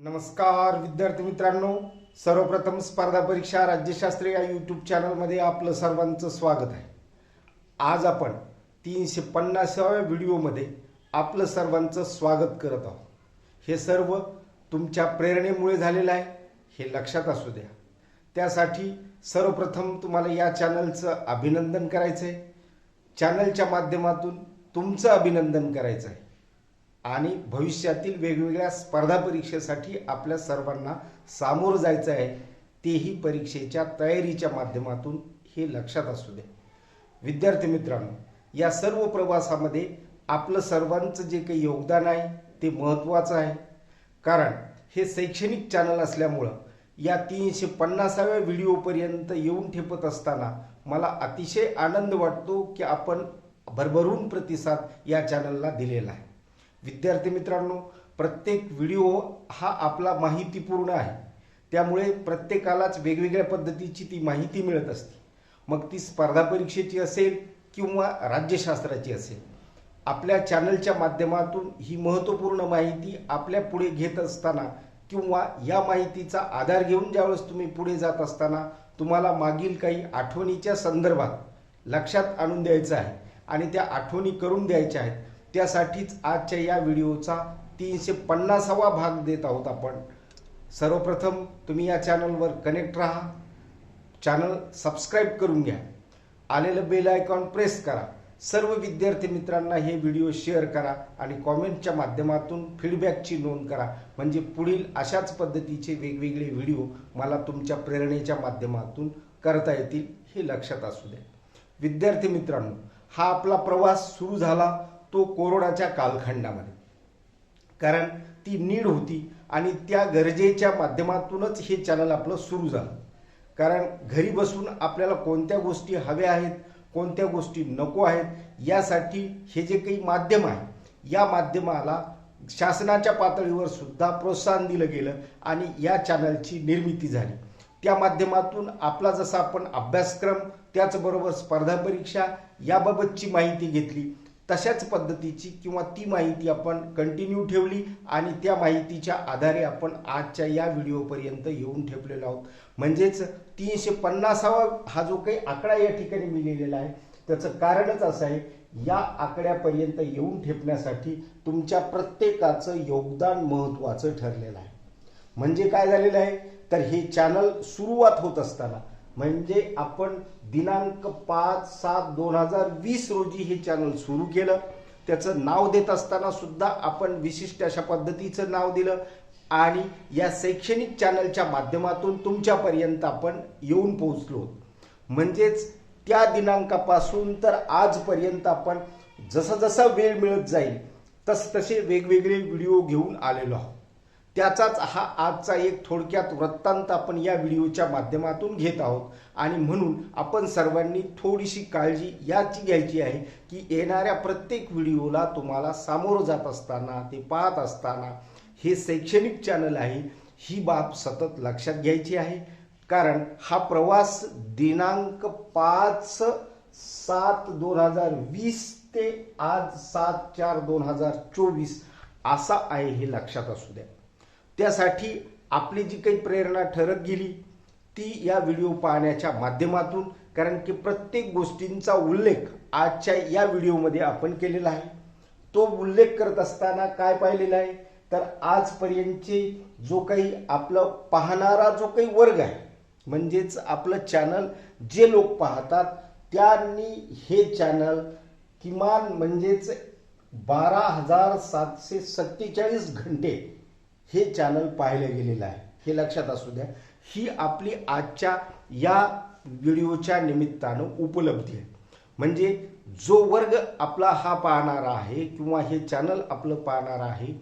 नमस्कार विद्यार्थी मित्रांनो. सर्वप्रथम स्पर्धा परीक्षा राज्यशास्त्र या यूट्यूब चॅनलमध्ये आपलं सर्वांचं स्वागत आहे. आज आपण तीनशे पन्नासाव्या व्हिडिओमध्ये आपलं सर्वांचं स्वागत करत आहोत. हे सर्व तुमच्या प्रेरणेमुळे झालेलं आहे हे लक्षात असू द्या. त्यासाठी सर्वप्रथम तुम्हाला या चॅनलचं अभिनंदन करायचं आहे चॅनलच्या माध्यमातून तुमचं अभिनंदन करायचं आहे आणि भविष्यातील वेगवेगळ्या स्पर्धा परीक्षेसाठी आपल्या सर्वांना सामोरं जायचं आहे तेही परीक्षेच्या तयारीच्या माध्यमातून हे लक्षात असू दे. विद्यार्थी मित्रांनो या सर्व प्रवासामध्ये आपलं सर्वांचं जे काही योगदान आहे ते महत्त्वाचं आहे. कारण हे शैक्षणिक चॅनल असल्यामुळं या तीनशे पन्नासाव्या व्हिडिओपर्यंत येऊन ठेपत असताना मला अतिशय आनंद वाटतो की आपण भरभरून प्रतिसाद या चॅनलला दिलेला आहे. विद्यार्थी मित्रांनो प्रत्येक व्हिडिओ हा आपला माहितीपूर्ण आहे. त्यामुळे प्रत्येकालाच वेगवेगळ्या पद्धतीची ती माहिती मिळत असते. मग ती स्पर्धा परीक्षेची असेल किंवा राज्यशास्त्राची असेल आपल्या चॅनलच्या माध्यमातून ही महत्त्वपूर्ण माहिती आपल्या पुढे घेत असताना किंवा या माहितीचा आधार घेऊन ज्यावेळेस तुम्ही पुढे जात असताना तुम्हाला मागील काही आठवणीच्या संदर्भात लक्षात आणून द्यायचं आहे आणि त्या आठवणी करून द्यायच्या आहेत. त्यासाठीच आजच्या या व्हिडिओचा तीनशे पन्नासावा भाग देत आहोत आपण. सर्वप्रथम तुम्ही या चॅनलवर कनेक्ट राहा. चॅनल सबस्क्राईब करून घ्या. आलेलं बेल आयकॉन प्रेस करा. सर्व विद्यार्थी मित्रांना हे व्हिडिओ शेअर करा आणि कॉमेंटच्या माध्यमातून फीडबॅकची नोंद करा. म्हणजे पुढील अशाच पद्धतीचे वेगवेगळे व्हिडिओ मला तुमच्या प्रेरणेच्या माध्यमातून करता येतील हे लक्षात असू द्या विद्यार्थी मित्रांनो हा आपला प्रवास सुरू झाला. तो कोरोनाच्या कालखंडामध्ये. कारण ती नीड होती आणि त्या गरजेच्या माध्यमातूनच हे चॅनल आपलं सुरू झालं. कारण घरी बसून आपल्याला कोणत्या गोष्टी हव्या आहेत कोणत्या गोष्टी नको आहेत यासाठी हे जे काही माध्यम आहे या माध्यमाला शासनाच्या पातळीवर सुद्धा प्रोत्साहन दिलं गेलं आणि या चॅनलची निर्मिती झाली. त्या माध्यमातून आपला जसा आपण अभ्यासक्रम त्याचबरोबर स्पर्धा परीक्षा याबाबतची माहिती घेतली. तशाच पद्धतीची किंवा ती माहिती आपण कंटिन्यू ठेवली आणि त्या माहितीच्या आधारे आपण आजच्या या व्हिडिओपर्यंत येऊन ठेवलेलो आहोत. म्हणजेच तीनशे पन्नासावा हा जो काही आकडा या ठिकाणी मी लिहिलेला आहे त्याचं कारणच असं आहे या आकड्यापर्यंत येऊन ठेपण्यासाठी तुमच्या प्रत्येकाचं योगदान महत्त्वाचं ठरलेलं आहे. म्हणजे काय झालेलं आहे? तर हे चॅनल सुरुवात होत असताना म्हणजे आपण दिनांक पाच सात दोन हजार वीस रोजी हे चॅनल सुरू केलं. त्याचं नाव देत असताना सुद्धा आपण विशिष्ट अशा पद्धतीचं नाव दिलं. आणि या शैक्षणिक चॅनलच्या माध्यमातून तुमच्यापर्यंत आपण येऊन पोहोचलो. म्हणजेच त्या दिनांकापासून तर आजपर्यंत आपण जसा जसा वेळ मिळत जाईल तस तसे वेगवेगळे व्हिडिओ घेऊन आलेलो आहोत. त्याचाच हा आजचा एक थोडक्यात वृत्तांत आपण या व्हिडिओच्या माध्यमातून घेत आहोत. आणि म्हणून आपण सर्वांनी थोडीशी काळजी याची घ्यायची आहे की येणाऱ्या प्रत्येक व्हिडिओला तुम्हाला सामोरं जात असताना ते पाहत असताना हे शैक्षणिक चॅनल आहे ही बाब सतत लक्षात घ्यायची आहे. कारण हा प्रवास दिनांक पाच सात दोन हजार वीस ते आज सात चार दोन हजार चोवीस असा आहे हे लक्षात असू द्या. त्यासाठी आपली जी काही प्रेरणा ठरत गेली ती या व्हिडिओ पाहण्याच्या माध्यमातून. कारण की प्रत्येक गोष्टींचा उल्लेख आजच्या या व्हिडिओमध्ये आपण केलेला आहे. तो उल्लेख करत असताना काय पाहिलेला आहे? तर आजपर्यंतचे जो काही आपलं पाहणारा जो काही वर्ग आहे म्हणजेच आपलं चॅनल जे लोक पाहतात त्यांनी हे चॅनल किमान म्हणजेच बारा हजार सातशे सत्तेचाळीस घंटे हे चॅनल पाहिलं गेलेलं आहे. हे लक्षात असू द्या. ही आपली आजच्या या व्हिडिओच्या निमित्तानं उपलब्धी आहे. म्हणजे जो वर्ग आपला हा पाहणारा आहे किंवा हे चॅनल आपलं पाहणारा आहे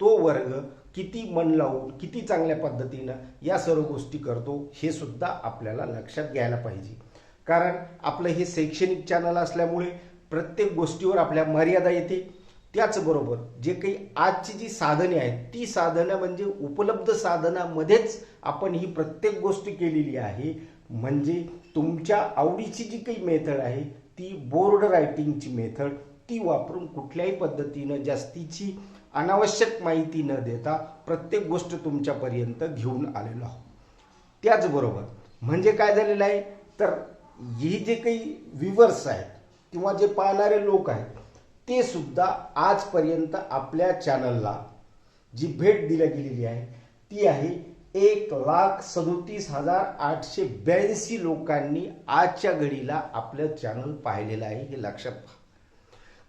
तो वर्ग किती मन लावून किती चांगल्या पद्धतीनं या सर्व गोष्टी करतो हे सुद्धा आपल्याला लक्षात घ्यायला पाहिजे. कारण आपलं हे शैक्षणिक चॅनल असल्यामुळे प्रत्येक गोष्टीवर आपल्या मर्यादा येते. त्याचबरोबर जे काही आजची जी साधने आहेत ती साधनं म्हणजे उपलब्ध साधनामध्येच आपण ही प्रत्येक गोष्ट केलेली आहे. म्हणजे तुमच्या आवडीची जी काही मेथड आहे ती बोर्ड रायटिंगची मेथड ती वापरून कुठल्याही पद्धतीनं जास्तीची अनावश्यक माहिती न देता प्रत्येक गोष्ट तुमच्यापर्यंत घेऊन आलेलो आहोत. त्याचबरोबर म्हणजे काय झालेलं आहे? तर ही जे काही विवर्स आहेत किंवा जे पाहणारे लोक आहेत ते सुद्धा आजपर्यंत आपल्या चॅनलला जी भेट दिल्या गेलेली आहे ती आहे एक लाख सदोतीस हजार आठशे ब्याऐंशी लोकांनी आजच्या घडीला आपलं चॅनल पाहिलेलं आहे हे लक्षात पहा.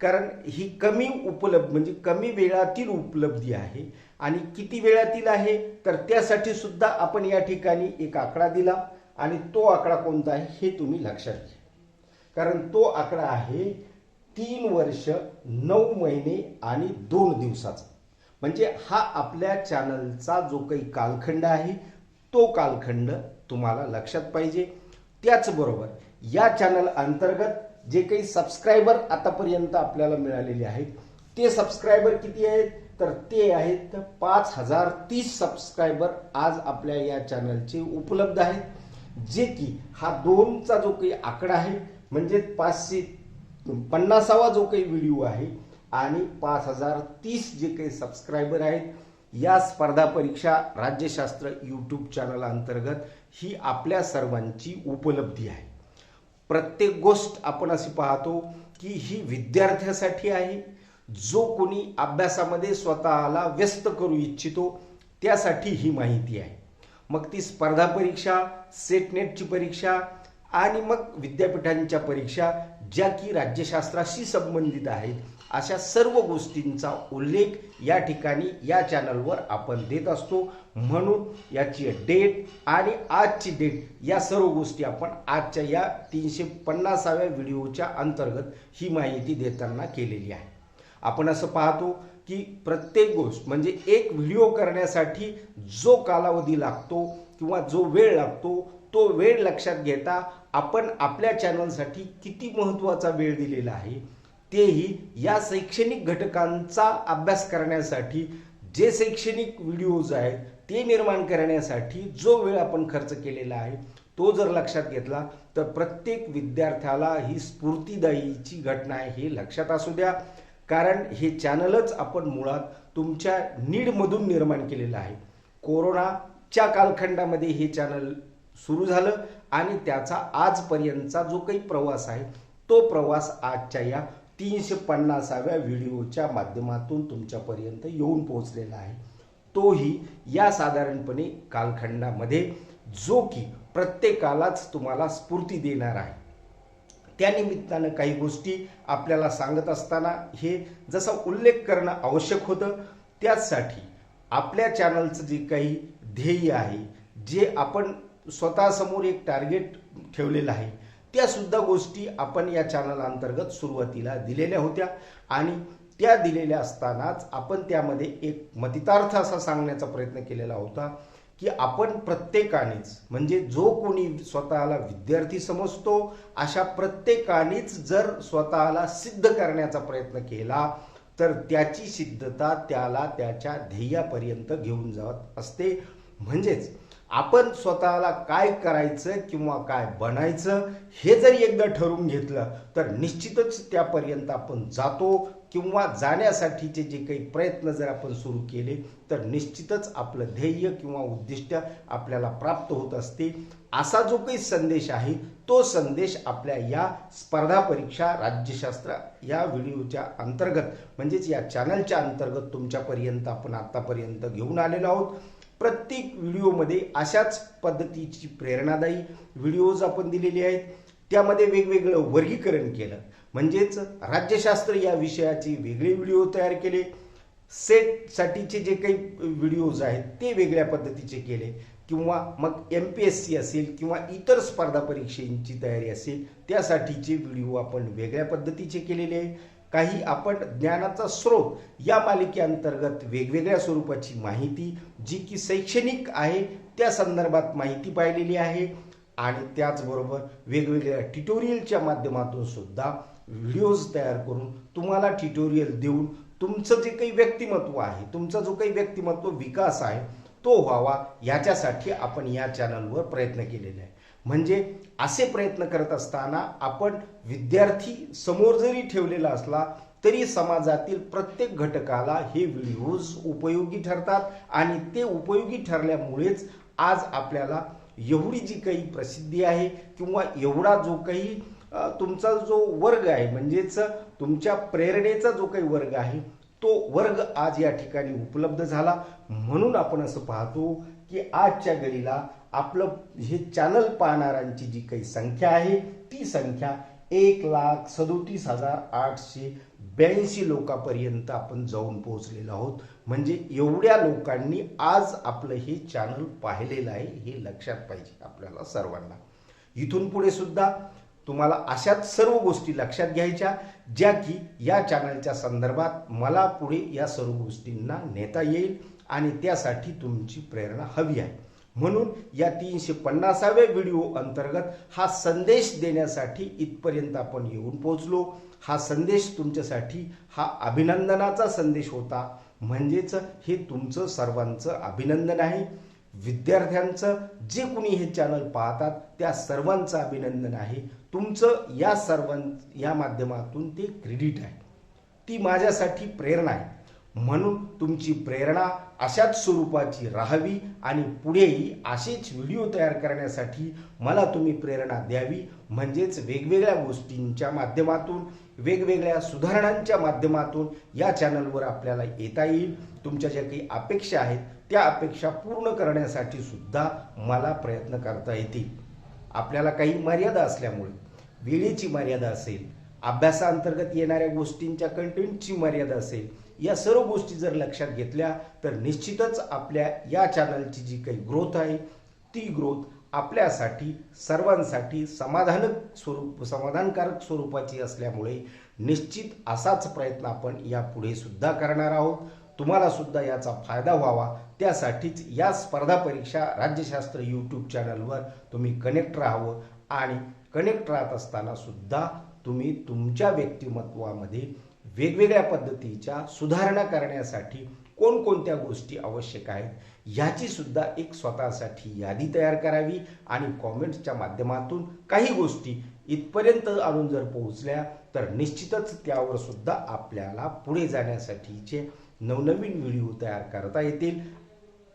कारण ही कमी उपलब्ध म्हणजे कमी वेळातील उपलब्धी आहे आणि किती वेळातील आहे तर त्यासाठी सुद्धा आपण या ठिकाणी एक आकडा दिला आणि तो आकडा कोणता आहे हे तुम्ही लक्षात घ्या. कारण तो आकडा आहे तीन वर्ष नऊ महिने आणि दोन दिवसाचा. म्हणजे हा आपल्या चॅनलचा जो काही कालखंड आहे तो कालखंड तुम्हाला लक्षात पाहिजे. त्याचबरोबर या चॅनल अंतर्गत जे काही सबस्क्रायबर आतापर्यंत आपल्याला मिळालेले आहेत ते सबस्क्रायबर किती आहेत? तर ते आहेत पाच हजार तीस सबस्क्रायबर आज आपल्या या चॅनलचे उपलब्ध आहेत. जे की हा दोनचा जो काही आकडा आहे म्हणजे पाचशे पन्नासावा जो काही व्हिडिओ आहे आणि पाच हजार तीस जे काही सबस्क्रायबर आहेत या स्पर्धा परीक्षा राज्यशास्त्र यूट्यूब चॅनल अंतर्गत ही आपल्या सर्वांची उपलब्धी आहे. प्रत्येक गोष्ट आपण अशी पाहतो की ही विद्यार्थ्यासाठी आहे. जो कोणी अभ्यासामध्ये स्वतःला व्यस्त करू इच्छितो त्यासाठी ही माहिती आहे. मग ती स्पर्धा परीक्षा सेटनेटची परीक्षा आणि मग विद्यापीठांच्या परीक्षा ज्या की राज्यशास्त्राशी संबंधित आहेत अशा सर्व गोष्टींचा उल्लेख या ठिकाणी या चॅनलवर आपण देत असतो. म्हणून याची डेट आणि आजची डेट या सर्व गोष्टी आपण आजच्या या तीनशे पन्नासाव्या व्हिडिओच्या अंतर्गत ही माहिती देताना केलेली आहे. आपण असं पाहतो की प्रत्येक गोष्ट म्हणजे एक व्हिडिओ करण्यासाठी जो कालावधी लागतो किंवा जो वेळ लागतो तो वेळ लक्षात घेता आपण आपल्या चॅनलसाठी किती महत्त्वाचा वेळ दिलेला आहे तेही या शैक्षणिक घटकांचा अभ्यास करण्यासाठी जे शैक्षणिक व्हिडिओज आहेत ते निर्माण करण्यासाठी जो वेळ आपण खर्च केलेला आहे तो जर लक्षात घेतला तर प्रत्येक विद्यार्थ्याला ही स्फूर्तिदायीची घटना आहे हे लक्षात असू द्या. कारण हे चॅनलच आपण मुळात तुमच्या नीडमधून निर्माण केलेलं आहे. कोरोनाच्या कालखंडामध्ये हे चॅनल सुरू झालं आणि त्याचा आजपर्यंतचा जो काही प्रवास आहे तो प्रवास आजच्या या तीनशे पन्नासाव्या व्हिडिओच्या माध्यमातून तुमच्यापर्यंत येऊन पोहोचलेला आहे. तोही या साधारणपणे कालखंडामध्ये जो की प्रत्येकालाच तुम्हाला स्फूर्ती देणार आहे. त्यानिमित्तानं काही गोष्टी आपल्याला सांगत असताना हे जसा उल्लेख करणं आवश्यक होतं त्याचसाठी आपल्या चॅनलचं जे काही ध्येय आहे जे आपण स्वतःसमोर एक टार्गेट ठेवलेलं आहे. त्यासुद्धा गोष्टी आपण या चॅनल अंतर्गत सुरुवातीला दिलेल्या होत्या आणि त्या दिलेल्या असतानाच आपण त्यामध्ये एक मतितार्थ असा सांगण्याचा प्रयत्न केलेला होता की आपण प्रत्येकानेच म्हणजे जो कोणी स्वतःला विद्यार्थी समजतो अशा प्रत्येकानेच जर स्वतःला सिद्ध करण्याचा प्रयत्न केला तर त्याची सिद्धता त्याला त्याच्या ध्येयापर्यंत घेऊन जात असते. म्हणजेच आपण स्वतःला काय करायचं किंवा काय बनायचं हे जर एकदा ठरवून घेतलं तर निश्चितच त्यापर्यंत आपण जातो किंवा जाण्यासाठीचे जे काही प्रयत्न जर आपण सुरू केले तर निश्चितच आपलं ध्येय किंवा उद्दिष्ट आपल्याला प्राप्त होत असते. असा जो काही संदेश आहे तो संदेश आपल्या या स्पर्धा परीक्षा राज्यशास्त्र या व्हिडिओच्या अंतर्गत म्हणजेच या चॅनलच्या अंतर्गत तुमच्यापर्यंत आपण आत्तापर्यंत घेऊन आलेलो आहोत. प्रत्येक व्हिडिओमध्ये अशाच पद्धतीची प्रेरणादायी व्हिडिओज आपण दिलेले आहेत. त्यामध्ये वेगवेगळं वर्गीकरण केलं. म्हणजेच राज्यशास्त्र या विषयाचे वेगळे व्हिडिओ तयार केले. सेटसाठीचे जे काही व्हिडिओज आहेत ते वेगळ्या पद्धतीचे केले. किंवा मग एम पी एस सी असेल किंवा इतर स्पर्धा परीक्षेची तयारी असेल त्यासाठीचे व्हिडिओ आपण वेगळ्या पद्धतीचे केलेले आहे काही आपण ज्ञानाचा स्रोत या मालिकेअंतर्गत वेगवेगळ्या स्वरूपाची माहिती जी की शैक्षणिक आहे त्या संदर्भात माहिती पाहिलेली आहे. आणि त्याचबरोबर वेगवेगळ्या ट्युटोरियलच्या माध्यमातून सुद्धा व्हिडिओज तयार करून तुम्हाला ट्युटोरियल देऊन तुमचं जे काही व्यक्तिमत्व आहे तुमचा जो काही व्यक्तिमत्व विकास आहे तो व्हावा याच्यासाठी आपण या चॅनलवर प्रयत्न केलेले आहे म्हणजे असे प्रयत्न करत असताना आपण विद्यार्थी समोर जरी ठेवलेला असला तरी समाजातील प्रत्येक घटकाला हे व्हिडिओज उपयोगी ठरतात आणि ते उपयोगी ठरल्यामुळेच आज आपल्याला एवढी जी काही प्रसिद्धी आहे किंवा एवढा जो काही तुमचा जो वर्ग आहे म्हणजेच तुमच्या प्रेरणेचा जो काही वर्ग आहे तो वर्ग आज या ठिकाणी उपलब्ध झाला. म्हणून आपण असं पाहतो की आजच्या घडीला आपलं हे चॅनल पाहणाऱ्यांची जी काही संख्या आहे ती संख्या एक लाख सदोतीस हजार आठशे ब्याऐंशी लोकांपर्यंत आपण जाऊन पोहोचलेलो आहोत. म्हणजे एवढ्या लोकांनी आज आपलं हे चॅनल पाहिलेलं आहे हे लक्षात पाहिजे आपल्याला सर्वांना. इथून पुढे सुद्धा तुम्हाला अशाच सर्व गोष्टी लक्षात घ्यायच्या ज्या की या चॅनलच्या संदर्भात मला पुढे या सर्व गोष्टींना नेता येईल आणि त्यासाठी तुमची प्रेरणा हवी आहे. म्हणून या तीनशे पन्नासाव्या व्हिडिओ अंतर्गत हा संदेश देण्यासाठी इथपर्यंत आपण येऊन पोहोचलो. हा संदेश तुमच्यासाठी हा अभिनंदनाचा संदेश होता. म्हणजेच हे तुमचं सर्वांचं अभिनंदन आहे. विद्यार्थ्यांचं जे कुणी हे चॅनल पाहतात त्या सर्वांचं अभिनंदन आहे. तुमचं या सर्वां या माध्यमातून ते क्रेडिट आहे. ती माझ्यासाठी प्रेरणा आहे. म्हणून तुमची प्रेरणा अशाच स्वरूपाची राहावी आणि पुढेही असेच व्हिडिओ तयार करण्यासाठी मला तुम्ही प्रेरणा द्यावी. म्हणजेच वेगवेगळ्या गोष्टींच्या माध्यमातून वेगवेगळ्या सुधारणांच्या माध्यमातून या चॅनलवर आपल्याला येता येईल. तुमच्या ज्या काही अपेक्षा आहेत त्या अपेक्षा पूर्ण करण्यासाठी सुद्धा मला प्रयत्न करता येतील. आपल्याला काही मर्यादा असल्यामुळे वेळेची मर्यादा असेल अभ्यासाअंतर्गत येणाऱ्या गोष्टींच्या कंटेंटची मर्यादा असेल या सर्व गोष्टी जर लक्षात घेतल्या तर निश्चितच आपल्या या चॅनलची जी काही ग्रोथ आहे ती ग्रोथ आपल्यासाठी सर्वांसाठी समाधानक स्वरूप समाधानकारक स्वरूपाची असल्यामुळे निश्चित असाच प्रयत्न आपण यापुढे सुद्धा करणार आहोत. तुम्हाला सुद्धा याचा फायदा व्हावा. त्यासाठीच या स्पर्धा परीक्षा राज्यशास्त्र यूट्यूब चॅनलवर तुम्ही कनेक्ट राहावं आणि कनेक्ट राहत असताना सुद्धा तुम्ही तुमच्या व्यक्तिमत्वामध्ये वेगवेगळ्या पद्धतीच्या सुधारणा करण्यासाठी कोणकोणत्या गोष्टी आवश्यक आहेत याची सुद्धा एक स्वतःसाठी यादी तयार करावी आणि कॉमेंट्सच्या माध्यमातून काही गोष्टी इथपर्यंत आणून जर पोहोचल्या तर निश्चितच त्यावर सुद्धा आपल्याला पुढे जाण्यासाठीचे नवनवीन व्हिडिओ तयार करता येतील.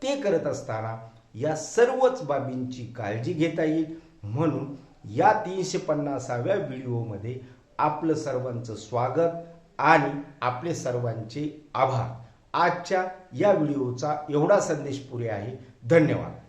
ते करत असताना या सर्वच बाबींची काळजी घेता येईल. म्हणून या तीनशे पन्नासाव्या व्हिडिओमध्ये आपलं सर्वांचं स्वागत. आणि आपले सर्वांचे आभार. आजच्या या व्हिडिओचा एवढा संदेश पुरे आहे. धन्यवाद.